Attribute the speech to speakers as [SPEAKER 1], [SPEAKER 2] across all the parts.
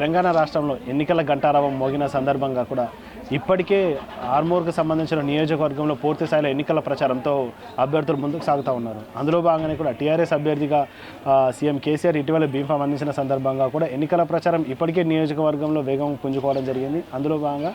[SPEAKER 1] తెలంగాణ రాష్ట్రంలో ఎన్నికల గంటారవం మోగిన సందర్భంగా కూడా ఇప్పటికే ఆర్మూర్కు సంబంధించిన నియోజకవర్గంలో పూర్తి స్థాయిలో ఎన్నికల ప్రచారంతో అభ్యర్థులు ముందుకు సాగుతూ ఉన్నారు. అందులో భాగంగానే కూడా టీఆర్ఎస్ అభ్యర్థిగా సీఎం కేసీఆర్ ఇటీవల బీఫామ్ అందించిన సందర్భంగా కూడా ఎన్నికల ప్రచారం ఇప్పటికే నియోజకవర్గంలో వేగం పుంజుకోవడం జరిగింది. అందులో భాగంగా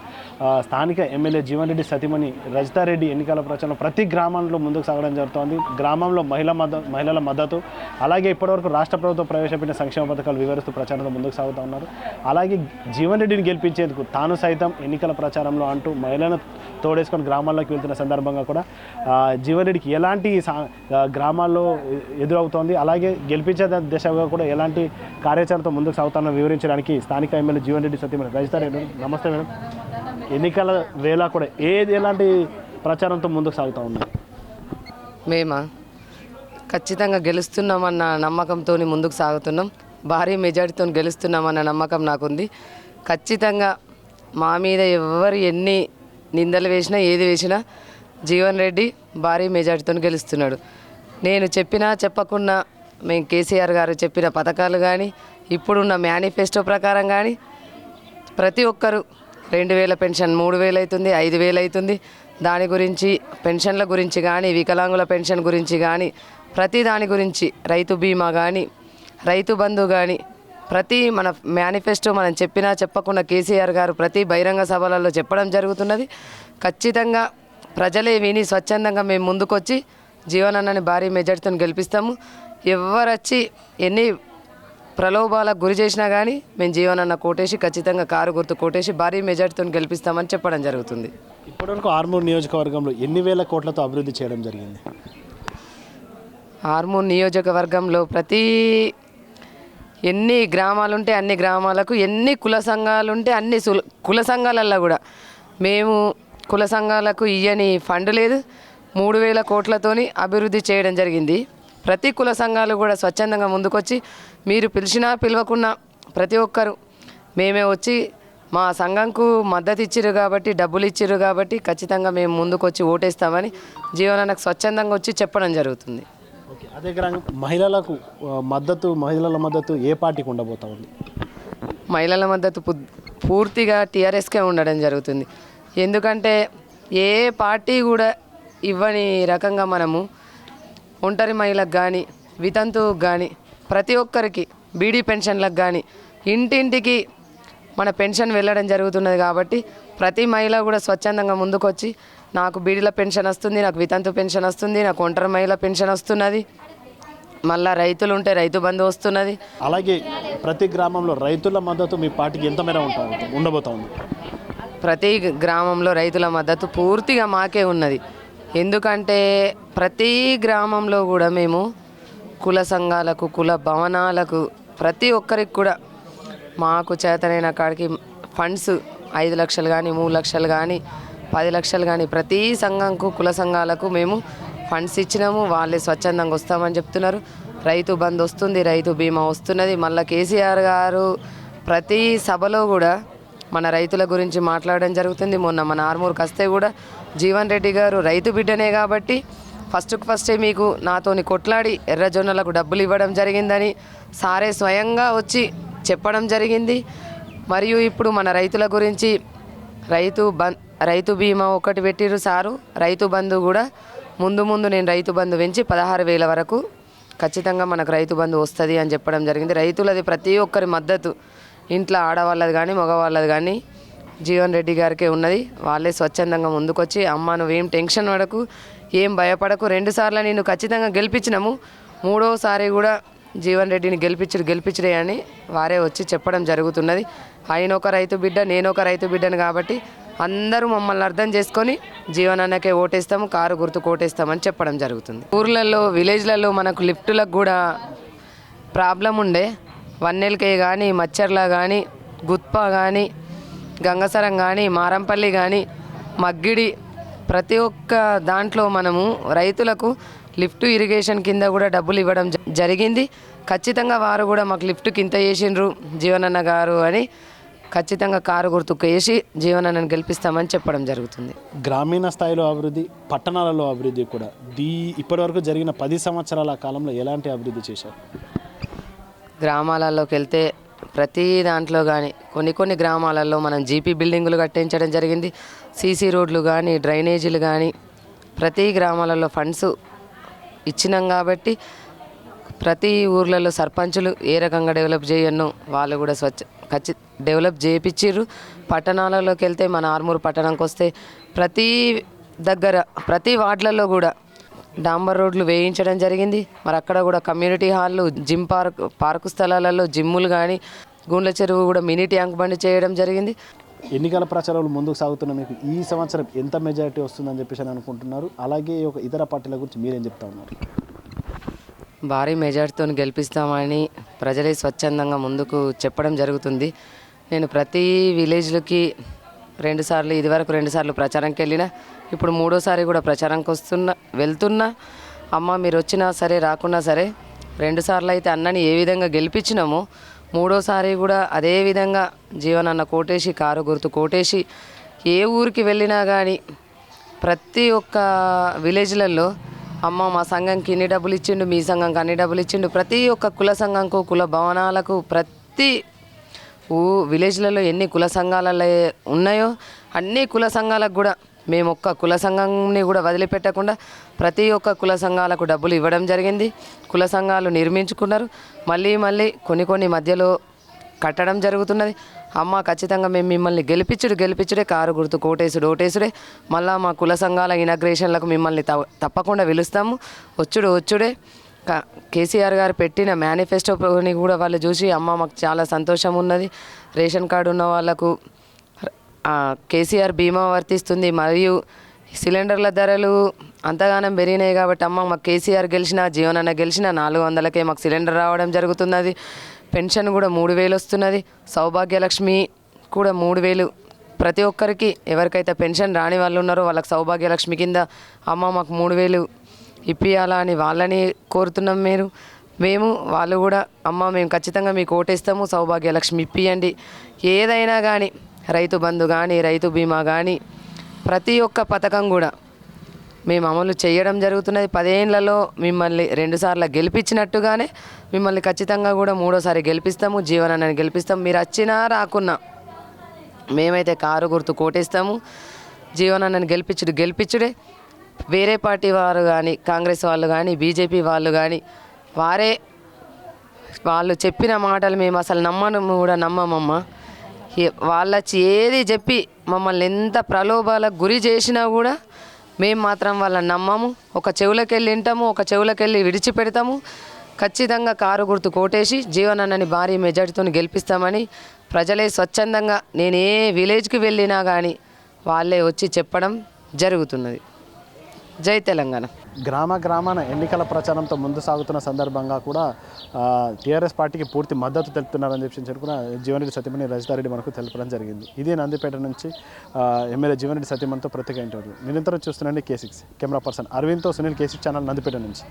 [SPEAKER 1] స్థానిక ఎమ్మెల్యే జీవన్ రెడ్డి సతీమణి రజితారెడ్డి ఎన్నికల ప్రచారం ప్రతి గ్రామంలో ముందుకు సాగడం జరుగుతోంది. గ్రామంలో మహిళ మద్ద మహిళల మద్దతు అలాగే ఇప్పటివరకు రాష్ట్ర ప్రభుత్వం ప్రవేశపెట్టిన సంక్షేమ పథకాలు వివరిస్తూ ప్రచారంలో ముందుకు సాగుతూ ఉన్నారు. అలాగే జీవన్ రెడ్డిని గెలిపించేందుకు తాను సైతం ఎన్నికల ప్రచారం ప్రచారంలో అంటూ మహిళలను తోడేసుకొని గ్రామాల్లోకి వెళ్తున్న సందర్భంగా కూడా ఆ, రెడ్డికి ఎలాంటి సా- గ్రామాల్లో ఎదురవుతోంది అలాగే గెలిపించే దిశగా కూడా ఎలాంటి కార్యాచరణతో ముందుకు సాగుతానో వివరించడానికి స్థానిక ఎమ్మెల్యే జీవన్ రెడ్డి సత్యమని రజితారెడ్డి నమస్తే మేడం. ఎన్నికల వేళ కూడా ఏది ఎలాంటి ప్రచారంతో ముందుకు సాగుతూ ఉన్నాయి
[SPEAKER 2] మేమా? ఖచ్చితంగా గెలుస్తున్నామన్న నమ్మకంతో ముందుకు సాగుతున్నాం. భారీ మెజార్టీతో గెలుస్తున్నామన్న నమ్మకం నాకుంది. ఖచ్చితంగా మా మీద ఎవరు ఎన్ని నిందలు వేసినా ఏది వేసినా జీవన్ రెడ్డి భారీ మెజార్టీతో గెలుస్తున్నాడు. నేను చెప్పినా చెప్పకున్నా మేము కేసీఆర్ గారు చెప్పిన పథకాలు కానీ ఇప్పుడున్న మేనిఫెస్టో ప్రకారం కానీ ప్రతి ఒక్కరు రెండు వేల పెన్షన్ మూడు వేలు అవుతుంది ఐదు వేలు అవుతుంది దాని గురించి పెన్షన్ల గురించి కానీ వికలాంగుల పెన్షన్ గురించి కానీ ప్రతి దాని గురించి రైతు బీమా కానీ రైతు బంధు కానీ ప్రతి మన మేనిఫెస్టో మనం చెప్పినా చెప్పకుండా కేసీఆర్ గారు ప్రతి బహిరంగ సభలలో చెప్పడం జరుగుతున్నది. ఖచ్చితంగా ప్రజలే విని స్వచ్ఛందంగా మేము ముందుకొచ్చి జీవనన్నని భారీ మెజార్టీతో గెలిపిస్తాము. ఎవరు వచ్చి ఎన్ని ప్రలోభాలకు గురి చేసినా కానీ మేము జీవనన్న కోటేసి ఖచ్చితంగా కారు గుర్తు కోటేసి భారీ మెజార్టీతో గెలిపిస్తామని చెప్పడం జరుగుతుంది.
[SPEAKER 1] ఇప్పటివరకు ఆర్మూర్ నియోజకవర్గంలో ఎన్ని వేల కోట్లతో అభివృద్ధి చేయడం జరిగింది?
[SPEAKER 2] ఆర్మూర్ నియోజకవర్గంలో ప్రతి ఎన్ని గ్రామాలుంటే అన్ని గ్రామాలకు ఎన్ని కుల సంఘాలుంటే అన్ని సుల- కుల సంఘాలల్లో కూడా. మేము కుల సంఘాలకు ఇయ్యని ఫండ్ లేదు. మూడు వేల కోట్లతోని అభివృద్ధి చేయడం జరిగింది. ప్రతి కుల సంఘాలు కూడా స్వచ్ఛందంగా ముందుకొచ్చి మీరు పిలిచినా పిలవకున్నా ప్రతి ఒక్కరు మేమే వచ్చి మా సంఘంకు మద్దతు ఇచ్చిర్రు కాబట్టి డబ్బులు ఇచ్చిర్రు కాబట్టి ఖచ్చితంగా మేము ముందుకొచ్చి ఓటేస్తామని జీవనానికి స్వచ్ఛందంగా వచ్చి చెప్పడం జరుగుతుంది.
[SPEAKER 1] ఓకే అదే మహిళలకు మద్దతు మహిళల మద్దతు ఏ పార్టీకి ఉండబోతా ఉంది?
[SPEAKER 2] మహిళల మద్దతు పూర్తిగా టీఆర్ఎస్కే ఉండడం జరుగుతుంది. ఎందుకంటే ఏ పార్టీ కూడా ఇవ్వని రకంగా మనము ఒంటరి మహిళకు కానీ వితంతువుకు కానీ ప్రతి ఒక్కరికి బీడీ పెన్షన్లకు కానీ ఇంటింటికి మన పెన్షన్ వెళ్ళడం జరుగుతున్నది కాబట్టి ప్రతి మహిళ కూడా స్వచ్ఛందంగా ముందుకొచ్చి నాకు బీడీల పెన్షన్ వస్తుంది నాకు వితంతు పెన్షన్ వస్తుంది నాకు ఒంటరి మహిళ పెన్షన్ వస్తున్నది. మళ్ళా రైతులు ఉంటే రైతు బంధు వస్తున్నది.
[SPEAKER 1] అలాగే ప్రతి గ్రామంలో రైతుల మద్దతు మీ పార్టీకి ఎంత మేర ఉంటా ఉండబోతా ఉంది?
[SPEAKER 2] ప్రతి గ్రామంలో రైతుల మద్దతు పూర్తిగా మాకే ఉన్నది. ఎందుకంటే ప్రతి గ్రామంలో కూడా మేము కుల సంఘాలకు కుల భవనాలకు ప్రతి ఒక్కరికి కూడా మాకు చేతనైన కాడికి ఫండ్స్ ఐదు లక్షలు కానీ మూడు లక్షలు కానీ పది లక్షలు కానీ ప్రతి సంఘంకు కుల సంఘాలకు మేము ఫండ్స్ ఇచ్చినాము. వాళ్ళే స్వచ్ఛందంగా వస్తామని చెప్తున్నారు. రైతు బంద్ వస్తుంది రైతు బీమా వస్తున్నది. మళ్ళీ కేసీఆర్ గారు ప్రతి సభలో కూడా మన రైతుల గురించి మాట్లాడడం జరుగుతుంది. మొన్న మన ఆర్మూర్కి వస్తే కూడా జీవన్ రెడ్డి గారు రైతు బిడ్డనే కాబట్టి ఫస్ట్కు ఫస్టే మీకు నాతోని కొట్లాడి ఎర్రజొన్నలకు డబ్బులు ఇవ్వడం జరిగిందని సారే స్వయంగా వచ్చి చెప్పడం జరిగింది. మరియు ఇప్పుడు మన రైతుల గురించి రైతు బం రైతు బీమా ఒకటి పెట్టిరు సారు. రైతు బంధు కూడా ముందు ముందు నేను రైతు బంధు పెంచి పదహారు వేల వరకు ఖచ్చితంగా మనకు రైతు బంధు వస్తుంది అని చెప్పడం జరిగింది. రైతులది ప్రతి ఒక్కరి మద్దతు ఇంట్లో ఆడవాళ్ళది కానీ మగవాళ్ళది కానీ జీవన్ రెడ్డి గారికే ఉన్నది. వాళ్ళే స్వచ్ఛందంగా ముందుకొచ్చి అమ్మ నువ్వేం టెన్షన్ పడకు ఏం భయపడకు. రెండు సార్లు నేను ఖచ్చితంగా గెలిపించినాము. మూడోసారి కూడా జీవన్ రెడ్డిని గెలిపించడు గెలిపించడే అని వారే వచ్చి చెప్పడం జరుగుతున్నది. ఆయన ఒక రైతు బిడ్డ నేను ఒక రైతు బిడ్డను కాబట్టి అందరూ మమ్మల్ని అర్థం చేసుకొని జీవనాన్నకే ఓటేస్తాము కారు గుర్తు ఓటేస్తామని చెప్పడం జరుగుతుంది. ఊర్లలో విలేజ్లలో మనకు లిఫ్టులకు కూడా ప్రాబ్లం ఉండే. వన్నెలకే కానీ మచ్చర్ల కానీ గుత్ప కానీ గంగసరం కానీ మారంపల్లి కానీ మగ్గిడి ప్రతి ఒక్క దాంట్లో మనము రైతులకు లిఫ్ట్ ఇరిగేషన్ కింద కూడా డబ్బులు ఇవ్వడం జరిగింది. ఖచ్చితంగా వారు కూడా మాకు లిఫ్ట్ కింద వేసిండ్రు జీవనన్న గారు అని ఖచ్చితంగా కారు గుర్తుకు వేసి జీవనన్నను గెలిపిస్తామని చెప్పడం జరుగుతుంది.
[SPEAKER 1] గ్రామీణ స్థాయిలో అభివృద్ధి పట్టణాలలో అభివృద్ధి కూడా దీ ఇప్పటివరకు జరిగిన పది సంవత్సరాల కాలంలో ఎలాంటి అభివృద్ధి చేశారు?
[SPEAKER 2] గ్రామాలలోకి వెళ్తే ప్రతి దాంట్లో కానీ కొన్ని కొన్ని గ్రామాలలో మనం జీపీ బిల్డింగులు కట్టించడం జరిగింది. సీసీ రోడ్లు కానీ డ్రైనేజీలు కానీ ప్రతి గ్రామాలలో ఫండ్స్ ఇచ్చినాం కాబట్టి ప్రతి ఊర్లలో సర్పంచులు ఏ రకంగా డెవలప్ చేయను వాళ్ళు కూడా స్వచ్ఛ ఖచ్చి డెవలప్ చేయించారు పట్టణాలలోకి వెళ్తే మన ఆర్మూరు పట్టణంకి వస్తే ప్రతి దగ్గర ప్రతి వార్డులలో కూడా డాంబర్ రోడ్లు వేయించడం జరిగింది. మరి అక్కడ కూడా కమ్యూనిటీ హాళ్ళు జిమ్ పార్క్ పార్కు స్థలాలలో జిమ్ములు కానీ గుండ్ల చెరువు కూడా మినీ ట్యాంక్ బండి చేయడం జరిగింది.
[SPEAKER 1] ఎన్నికల ప్రచారాలు ముందుకు సాగుతున్న మీకు ఈ సంవత్సరం ఎంత మెజారిటీ వస్తుందని చెప్పేసి అని అనుకుంటున్నారు. అలాగే ఒక ఇతర పార్టీల గురించి మీరేం చెప్తా ఉన్నారు?
[SPEAKER 2] భారీ మెజార్టీతో గెలిపిస్తామని ప్రజలే స్వచ్ఛందంగా ముందుకు చెప్పడం జరుగుతుంది. నేను ప్రతి విలేజ్లకి రెండుసార్లు ఇదివరకు రెండుసార్లు ప్రచారంకి వెళ్ళినా ఇప్పుడు మూడోసారి కూడా ప్రచారంకి వస్తున్నా వెళ్తున్నా అమ్మ మీరు వచ్చినా సరే రాకున్నా సరే రెండుసార్లు అయితే అన్నని ఏ విధంగా గెలిపించినామో మూడోసారి కూడా అదే విధంగా జీవనన్న కోటేసి కారు గుర్తు. కోటేసి ఏ ఊరికి వెళ్ళినా కానీ ప్రతి ఒక్క విలేజ్లలో అమ్మ మా సంఘంకి ఇన్ని డబ్బులు ఇచ్చిండు మీ సంఘంకి అన్ని డబ్బులు ఇచ్చిండు. ప్రతి ఒక్క కుల సంఘంకు కుల భవనాలకు ప్రతి ఊ విలేజ్లలో ఎన్ని కుల సంఘాలలో ఉన్నాయో అన్ని కుల సంఘాలకు కూడా మేము ఒక్క కుల సంఘంని కూడా వదిలిపెట్టకుండా ప్రతి ఒక్క కుల సంఘాలకు డబ్బులు ఇవ్వడం జరిగింది. కుల సంఘాలు నిర్మించుకున్నారు. మళ్ళీ మళ్ళీ కొన్ని కొన్ని మధ్యలో కట్టడం జరుగుతున్నది. అమ్మ ఖచ్చితంగా మేము మిమ్మల్ని గెలిపించుడు గెలిపించుడే కారు గుర్తు కోటేసుడు ఓటేసుడే. మళ్ళా మా కుల సంఘాల ఇనాగ్రేషన్లకు మిమ్మల్ని త- తప్పకుండా పిలుస్తాము. వచ్చుడు వచ్చుడే. కేసీఆర్ గారు పెట్టిన మేనిఫెస్టోని కూడా వాళ్ళు చూసి అమ్మ మాకు చాలా సంతోషం ఉన్నది. రేషన్ కార్డు ఉన్న వాళ్ళకు కేసీఆర్ బీమా వర్తిస్తుంది మరియు సిలిండర్ల ధరలు అంతగానం పెరిగినాయి కాబట్టి అమ్మ మాకు కేసీఆర్ గెలిచిన జీవనన్న గెలిచిన నాలుగు వందలకే మాకు సిలిండర్ రావడం జరుగుతున్నది. పెన్షన్ కూడా మూడు వేలు వస్తున్నది. సౌభాగ్యలక్ష్మి కూడా మూడు వేలు. ప్రతి ఒక్కరికి ఎవరికైతే పెన్షన్ రాని వాళ్ళు ఉన్నారో వాళ్ళకి సౌభాగ్యలక్ష్మి కింద అమ్మ మాకు మూడు వేలు ఇప్పియాలా అని వాళ్ళని కోరుతున్నాం మీరు. మేము వాళ్ళు కూడా అమ్మ మేము ఖచ్చితంగా మీకు ఓటేస్తాము సౌభాగ్యలక్ష్మి ఇప్పియండి. ఏదైనా కానీ రైతు బంధు కానీ రైతు బీమా కానీ ప్రతి ఒక్క పథకం కూడా మేము అమలు చేయడం జరుగుతున్నది. పదేళ్ళలో మిమ్మల్ని రెండుసార్లు గెలిపించినట్టుగానే మిమ్మల్ని ఖచ్చితంగా కూడా మూడోసారి గెలిపిస్తాము జీవనాన్ని గెలిపిస్తాము. మీరు వచ్చినా రాకున్నా మేమైతే కారు గుర్తు కోటేస్తాము. జీవనాన్ని గెలిపించుడు గెలిపించుడే. వేరే పార్టీ వారు కానీ కాంగ్రెస్ వాళ్ళు కానీ బీజేపీ వాళ్ళు కానీ వారే వాళ్ళు చెప్పిన మాటలు మేము అసలు నమ్మను కూడా నమ్మమమ్మ. వాళ్ళ ఏది చెప్పి మమ్మల్ని ఎంత ప్రలోభాలకు గురి చేసినా కూడా మేము మాత్రం వాళ్ళని నమ్మము. ఒక చెవులకెళ్ళి వింటాము ఒక చెవులకెళ్ళి విడిచిపెడతాము. ఖచ్చితంగా కారు గుర్తు కోటేసి జీవనన్నని భారీ మెజార్టీతో గెలిపిస్తామని ప్రజలే స్వచ్ఛందంగా నేను ఏ విలేజ్కి వెళ్ళినా కానీ వాళ్ళే వచ్చి చెప్పడం జరుగుతున్నది. జై తెలంగాణ.
[SPEAKER 1] గ్రామ గ్రామాన ఎన్నికల ప్రచారంతో ముందు సాగుతున్న సందర్భంగా కూడా టీఆర్ఎస్ పార్టీకి పూర్తి మద్దతు తెలుపుతున్నారని చెప్పి చెప్పుకున్న జీవనరెడ్డి సత్యమణి రజితారెడ్డి మనకు తెలపడం జరిగింది. ఇదే నందిపేట నుంచి ఎమ్మెల్యే జీవనరెడ్డి సత్యమణితో ప్రత్యేక ఇంటర్వ్యూ. నిరంతరం చూస్తున్నాండి K six camera person అరవింద్తో Sunil K six channel Nandipet నుంచి.